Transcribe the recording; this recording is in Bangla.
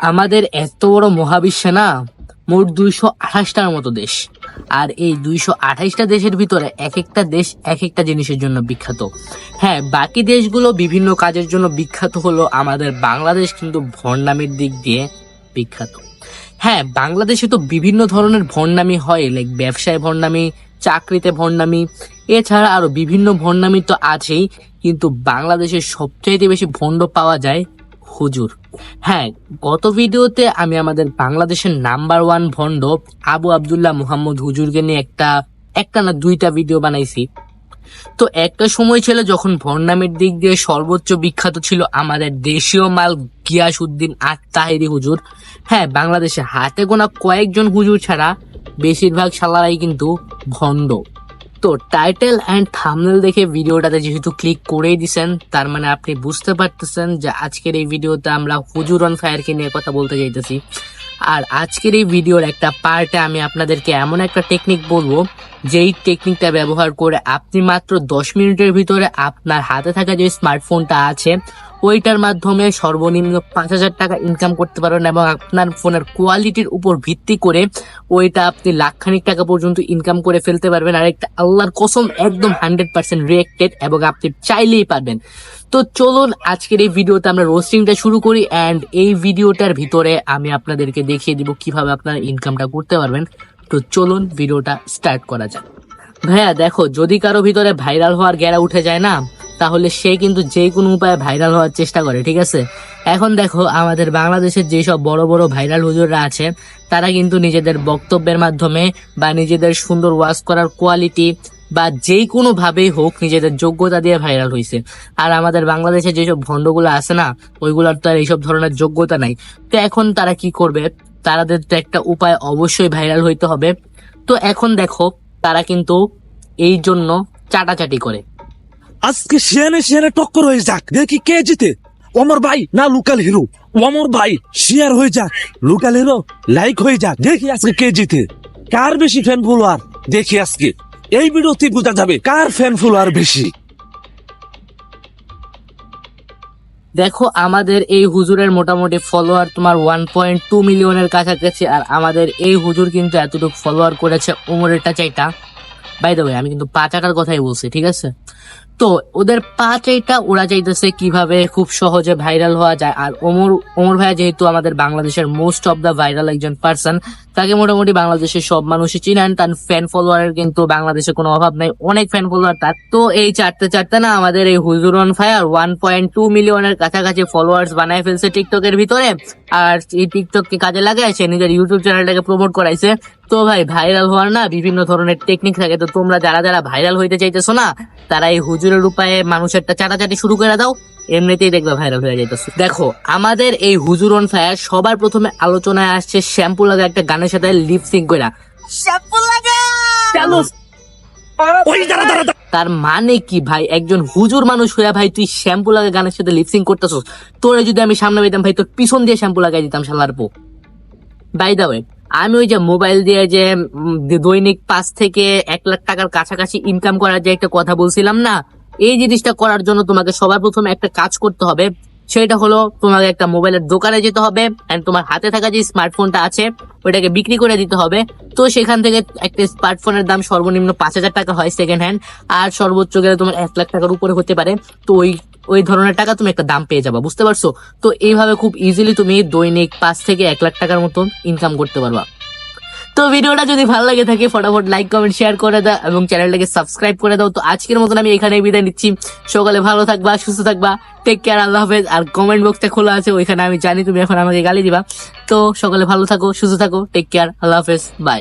আমাদের এত বড় মহাবিশ্বে না, মোট দুইশো আঠাশটার মতো দেশ। আর এই দুইশো আঠাইশটা দেশের ভিতরে এক একটা দেশ এক একটা জিনিসের জন্য বিখ্যাত। হ্যাঁ বাকি দেশগুলো বিভিন্ন কাজের জন্য বিখ্যাত হলো আমাদের বাংলাদেশ, কিন্তু ভণ্ডামির দিক দিয়ে বিখ্যাত। হ্যাঁ বাংলাদেশে তো বিভিন্ন ধরনের ভণ্ডামি হয় লাইক ব্যবসায় ভণ্ডামি, চাকরিতে ভণ্ডামি, এছাড়া আরও বিভিন্ন ভণ্ডামি তো আছেই, কিন্তু বাংলাদেশে সবচাইতে বেশি ভণ্ড পাওয়া যায় হুজুর। হ্যাঁ গত ভিডিওতে আমি আমাদের বাংলাদেশের নাম্বার ওয়ান ভণ্ড আবু আবদুল্লাহ মুহাম্মদ হুজুরকে নিয়ে একটা একটা না দুইটা ভিডিও বানাইছি। তো একটা সময় ছিল যখন ভণ্ডামের দিক দিয়ে সর্বোচ্চ বিখ্যাত ছিল আমাদের দেশীয় মাল গিয়াস উদ্দিন আর তাহিরি হুজুর। হ্যাঁ বাংলাদেশে হাতে গোনা কয়েকজন হুজুর ছাড়া বেশিরভাগ সালারাই কিন্তু ভণ্ড। তো টাইটেল অ্যান্ড থামনেল দেখে ভিডিওটাতে যেহেতু ক্লিক করেই দিছেন, তার মানে আপনি বুঝতে পারতেছেন যে আজকের এই ভিডিওতে আমরা হুজুর অন ফায়ারকে নিয়ে কথা বলতে চাইতেছি আর আজকের এই ভিডিওর একটা পার্টে আমি আপনাদেরকে এমন একটা টেকনিক বলব, যেই টেকনিকটা ব্যবহার করে আপনি মাত্র দশ মিনিটের ভিতরে আপনার হাতে থাকা যে স্মার্টফোনটা আছে ওইটার মাধ্যমে সর্বনিম্ন পাঁচ হাজার টাকা ইনকাম করতে পারবেন এবং আপনার ফোনের কোয়ালিটির উপর ভিত্তি করে ওইটা আপনি লাখখানিক টাকা পর্যন্ত ইনকাম করে ফেলতে পারবেন। আর একটা আল্লাহর কসম একদম হান্ড্রেড পার্সেন্ট রিয়েক্টেড এবং আপনি চাইলেই পারবেন। তো চলুন আজকের এই ভিডিওতে আমরা রোস্টিংটা শুরু করি অ্যান্ড এই ভিডিওটার ভিতরে আমি আপনাদেরকে দেখিয়ে দিব কীভাবে আপনারা ইনকামটা করতে পারবেন। তো চলুন ভিডিওটা স্টার্ট করা যাক। ভাইয়া, দেখো, যদি কারও ভিতরে ভাইরাল হওয়ার গেরা উঠে যায় না তাহলে সে কিন্তু যে কোনো উপায়ে ভাইরাল হওয়ার চেষ্টা করে, ঠিক আছে? এখন দেখো, আমাদের বাংলাদেশের যেসব বড় বড় ভাইরাল হুজুররা আছে, তারা কিন্তু নিজেদের বক্তব্যের মাধ্যমে বা নিজেদের সুন্দর ওয়াজ করার কোয়ালিটি বা যে কোনো ভাবেই হোক নিজেদের যোগ্যতা দিয়ে ভাইরাল হয়েছে আর আমাদের বাংলাদেশে যেসব ভণ্ডগুলো আছে না, ওইগুলোর তো আর এইসব ধরনের যোগ্যতা নাই। তো এখন তারা কি করবে? তাদের তো একটা উপায় অবশ্যই ভাইরাল হইতে হবে। তো এখন দেখো, তারা কিন্তু এই জন্য চাটাচাটি করে। আজকে শিয়ানে শিয়ানে টক্কর হয়ে যাক। দেখি কে জিতে। অমর ভাই, না লোকাল হিরো। অমর ভাই, শেয়ার হয়ে যাক। লোকাল হিরো, লাইক হয়ে যাক। দেখি আজকে কে জিতে। কার বেশি ফ্যান ফলোয়ার দেখি আজকে। এই ভিডিওতে বোঝা যাবে কার ফ্যান ফলোয়ার বেশি। দেখো, আমাদের এই হুজুরের মোটামুটি ফলোয়ার তোমার ওয়ান পয়েন্ট টু মিলিয়নের কাছাকাছি, আর আমাদের এই হুজুর কিন্তু এতটুকু ফলোয়ার করেছে উমরেরটা চাইটা বাই দ্য আমি কিন্তু পাঁচাটার কথাই বলছি, ঠিক আছে? তো ওদের পাঁচ এইটা ওরা চাইতেছে কীভাবে, খুব সহজে ভাইরাল হওয়া যায়। আর ওমর ওমর ভাইয়া যেহেতু আমাদের বাংলাদেশের মোস্ট অফ দা ভাইরাল একজন পার্সন তাকে মোটামুটি বাংলাদেশের সব মানুষই চিনেন। তার ফ্যান ফলোয়ারের কিন্তু বাংলাদেশে কোনো অভাব নাই। অনেক ফ্যান ফলোয়ার তার। তো এই চারটে চারটে না আমাদের এই হুজুর on fire one point two মিলিয়নের কাছাকাছি ফলোয়ার্স বানায় ফেলছে টিকটকের ভিতরে। আর এই টিকটককে কাজে লাগায় নিজের ইউটিউব চ্যানেলটাকে প্রমোট করাইছে। তো ভাই ভাইরাল হওয়ার না বিভিন্ন ধরনের টেকনিক থাকে। তো তোমরা যারা যারা ভাইরাল হইতে চাইতেছো না, তারা এই হুজুরের উপায়ে মানুষেরটা চাটাচাটি শুরু করে দাও এমনিতেই দেখবে ভাইরাল হয়ে যাইতেছে। দেখো আমাদের এই হুজুর অন ফায়ার সবার প্রথমে আলোচনায় আসছে শ্যাম্পু লাগা একটা গানের সাথে লিপ সিং করে ওই দাঁড়া দাঁড়া দাঁড়া। তার মানে কি ভাই? একজন হুজুর মানুষ হইয়া ভাই তুই শ্যাম্পু লাগা গানের সাথে লিপসিং করতেছস। তোরে যদি আমি সামনে পেতাম ভাই তোর পিছন দিয়ে শ্যাম্পু লাগাই দিতাম শালার পো বাই দা ওয়ে আমি ওই যে মোবাইল দিয়ে যে দৈনিক পাঁচ থেকে এক লাখ টাকার কাছাকাছি ইনকাম করার যে একটা কথা বলছিলাম না এই জিনিসটা করার জন্য তোমাকে সবার প্রথমে একটা কাজ করতে হবে। সেটা হলো তোমাকে একটা মোবাইলের দোকানে যেতে হবে এন্ড তোমার হাতে থাকা যে স্মার্টফোনটা আছে ওটাকে বিক্রি করে দিতে হবে। তো সেখান থেকে একটা স্মার্টফোনের দাম সর্বনিম্ন পাঁচ হাজার টাকা হয় সেকেন্ড হ্যান্ড আর সর্বোচ্চ গেলে তোমার এক লাখ টাকার উপরে হতে পারে। তো ওই ওই ধরনের টাকা তুমি একটা দাম পেয়ে যাবা, বুঝতে পারছ? তো এইভাবে খুব ইজিলি তুমি দৈনিক পাঁচ থেকে এক লাখ টাকার মতন ইনকাম করতে পারবা। তো ভিডিওটা যদি ভালো লাগে থাকে, ফটাফট লাইক কমেন্ট শেয়ার করে দাও এবং চ্যানেলটাকে সাবস্ক্রাইব করে দাও। তো আজকের মতন আমি এখানে বিদায় নিচ্ছি। সকালে ভালো থাকবা, সুস্থ থাকবা। টেক কেয়ার আল্লাহ হাফেজ। আর কমেন্ট বক্সটা খোলা আছে, ওইখানে আমি জানি তুমি এখন আমাকে গালি দিবা। তো সকালে ভালো থাকো, সুস্থ থাকো। টেক কেয়ার আল্লাহ হাফেজ। বাই